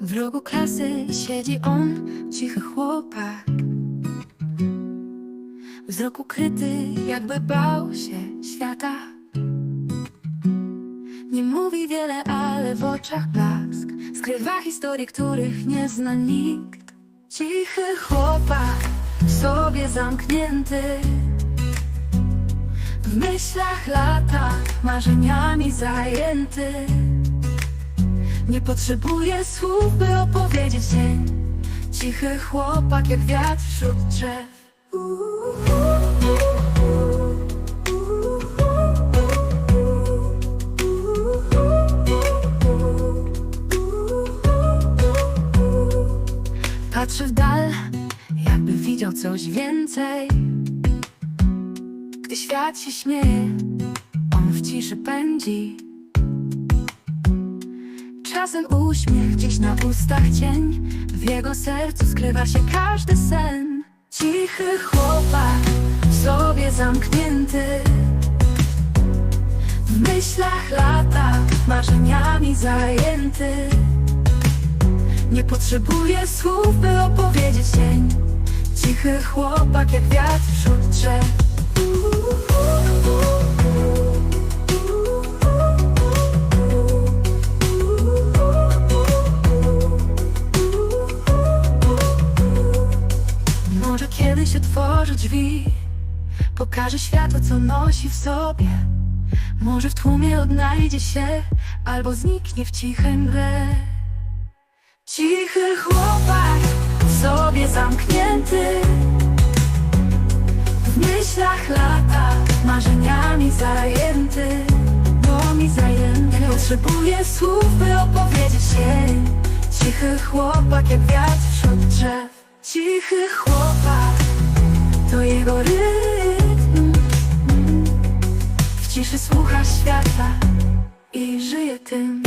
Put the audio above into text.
W rogu klasy siedzi on, cichy chłopak. Wzrok ukryty, jakby bał się świata. Nie mówi wiele, ale w oczach blask. Skrywa historie, których nie zna nikt. Cichy chłopak, w sobie zamknięty W myślach lata, marzeniami zajęty nie potrzebuję słów, by opowiedzieć dzień Cichy chłopak jak wiatr wśród drzew. Patrzy w dal, jakby widział coś więcej świat się śmieje, on w ciszy pędzi. Czasem uśmiech, gdzieś na ustach cień W jego sercu skrywa się każdy sen. Cichy chłopak, w sobie zamknięty. W myślach lata, marzeniami zajęty. Nie potrzebuje słów, by opowiedzieć dzień Cichy chłopak, jak wiatr wśród drzew kiedyś otworzy drzwi. Pokaże światło, co nosi w sobie. Może w tłumie odnajdzie się Albo zniknie w cichej mgle Cichy chłopak W sobie zamknięty. W myślach lata Marzeniami zajęty. Nomi zajęty. Nie potrzebuje słów, by opowiedzieć się. Cichy chłopak jak wiatr wśród drzew. Cichy chłopak To jego rytm. W ciszy słucha świata I żyje tym